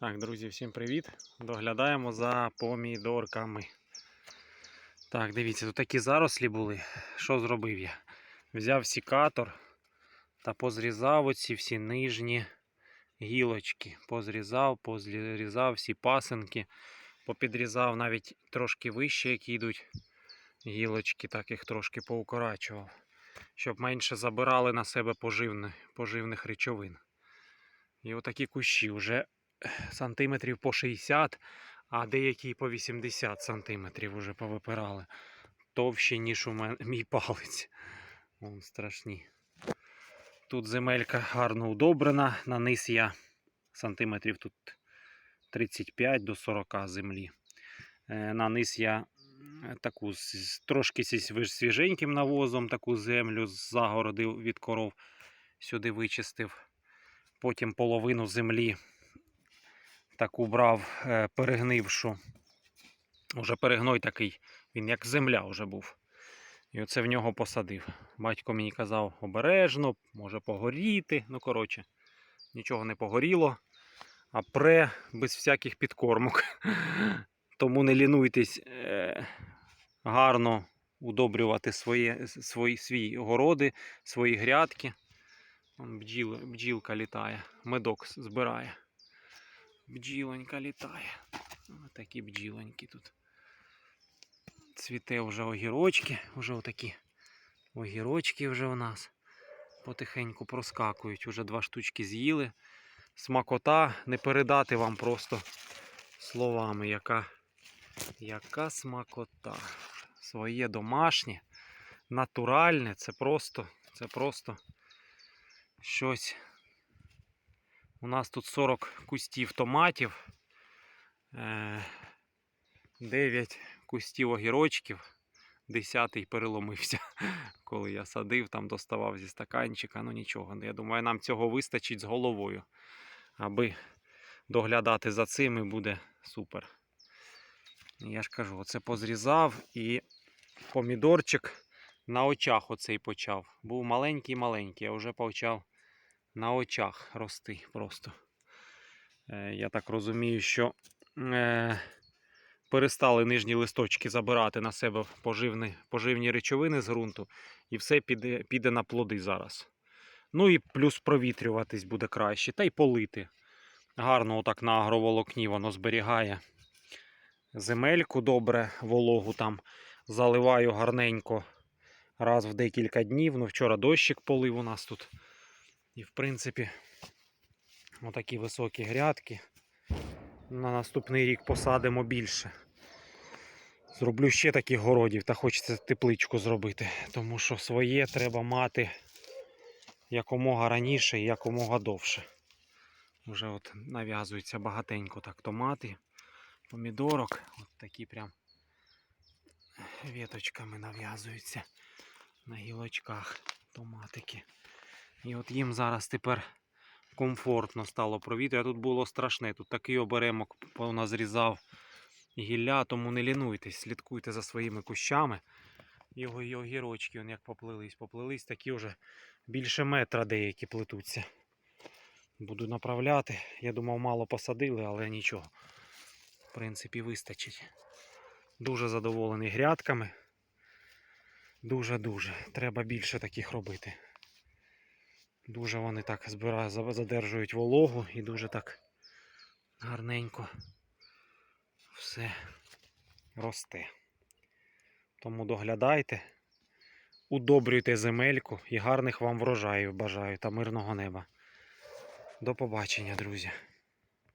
Так, друзі, всім привіт! Доглядаємо за помідорками. Так, дивіться, тут такі зарослі були. Що зробив я? Взяв сікатор та позрізав оці всі нижні гілочки. Позрізав, позрізав всі пасинки, попідрізав навіть трошки вище, які йдуть гілочки, так їх трошки поукорачував, щоб менше забирали на себе поживни, поживних речовин. І отакі кущі вже сантиметрів по 60, а деякі по 80 сантиметрів вже повипирали. Товщі, ніж у мене мій палець. Вон страшні. Тут земелька гарно удобрена. На низ я сантиметрів тут 35 до 40 землі. Е, На низ я е, таку трошки свіженьким навозом таку землю з загороди від коров сюди вичистив. Потім половину землі таку брав е, перегнившу. Уже перегной такий, він як земля вже був. І оце в нього посадив. Батько мені казав обережно, може погоріти. Ну, коротше, нічого не погоріло, а пре без всяких підкормок. Тому не лінуйтесь е, гарно удобрювати своє, свої, свої городи, свої грядки. Бджіл, бджілка літає, медок збирає. Бджілонька літає. Ось такі бджілоньки тут. Цвіте вже огірочки, вже отакі огірочки вже у нас потихеньку проскакують. Уже два штучки з'їли. Смакота не передати вам просто словами, яка, яка смакота. Своє домашнє, натуральне, це просто, це просто щось. У нас тут 40 кустів томатів, 9 кустів огірочків, 10 переломився, коли я садив, там доставав зі стаканчика. Ну нічого, я думаю, нам цього вистачить з головою, аби доглядати за цим і буде супер. Я ж кажу, оце позрізав і помідорчик на очах оцей почав. Був маленький-маленький, а вже почав на очах рости просто. Е, я так розумію, що е, перестали нижні листочки забирати на себе поживні, поживні речовини з ґрунту, і все піде, піде на плоди зараз. Ну і плюс провітрюватись буде краще, та й полити. Гарно отак на агроволокні воно зберігає земельку добре, вологу там заливаю гарненько раз в декілька днів. Ну, вчора дощик полив у нас тут. І в принципі, отакі високі грядки. На наступний рік посадимо більше. Зроблю ще таких городів та хочеться тепличку зробити, тому що своє треба мати якомога раніше і якомога довше. Вже от нав'язується багатенько так томати, помідорок. От такі прям віточками нав'язуються на гілочках томатики. І от їм зараз тепер комфортно стало провітря. Тут було страшне. Тут такий оберемок поназрізав гілля, тому не лінуйтесь, слідкуйте за своїми кущами. Його і огірочки, як поплились, поплились, такі вже більше метра деякі плетуться. Буду направляти. Я думав, мало посадили, але нічого. В принципі, вистачить. Дуже задоволений грядками. Дуже-дуже. Треба більше таких робити. Дуже вони так задержують вологу і дуже так гарненько все росте. Тому доглядайте, удобрюйте земельку і гарних вам врожаїв бажаю та мирного неба. До побачення, друзі.